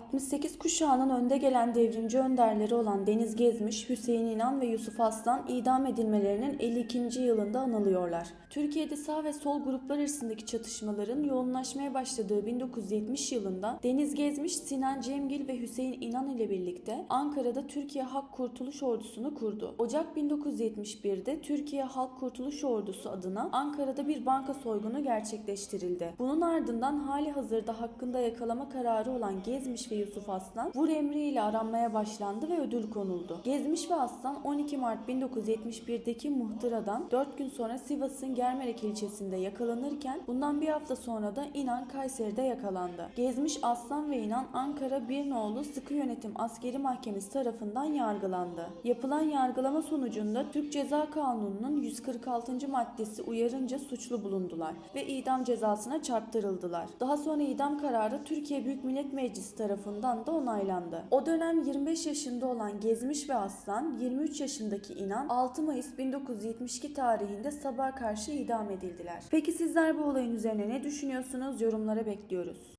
68 kuşağının önde gelen devrimci önderleri olan Deniz Gezmiş, Hüseyin İnan ve Yusuf Aslan idam edilmelerinin 52. yılında anılıyorlar. Türkiye'de sağ ve sol gruplar arasındaki çatışmaların yoğunlaşmaya başladığı 1970 yılında Deniz Gezmiş, Sinan Cemgil ve Hüseyin İnan ile birlikte Ankara'da Türkiye Halk Kurtuluş Ordusu'nu kurdu. Ocak 1971'de Türkiye Halk Kurtuluş Ordusu adına Ankara'da bir banka soygunu gerçekleştirildi. Bunun ardından hali hazırda hakkında yakalama kararı olan Gezmiş ve Yusuf Aslan vur emriyle aranmaya başlandı ve ödül konuldu. Gezmiş ve Aslan 12 Mart 1971'deki muhtıradan 4 gün sonra Sivas'ın Germerek ilçesinde yakalanırken bundan bir hafta sonra da İnan Kayseri'de yakalandı. Gezmiş Aslan ve İnan Ankara Bir Nolu Sıkı Yönetim Askeri Mahkemesi tarafından yargılandı. Yapılan yargılama sonucunda Türk Ceza Kanunu'nun 146. maddesi uyarınca suçlu bulundular ve idam cezasına çarptırıldılar. Daha sonra idam kararı Türkiye Büyük Millet Meclisi tarafından da onaylandı. O dönem 25 yaşında olan Gezmiş ve Aslan, 23 yaşındaki İnan 6 Mayıs 1972 tarihinde sabaha karşı idam edildiler. Peki sizler bu olayın üzerine ne düşünüyorsunuz? Yorumlara bekliyoruz.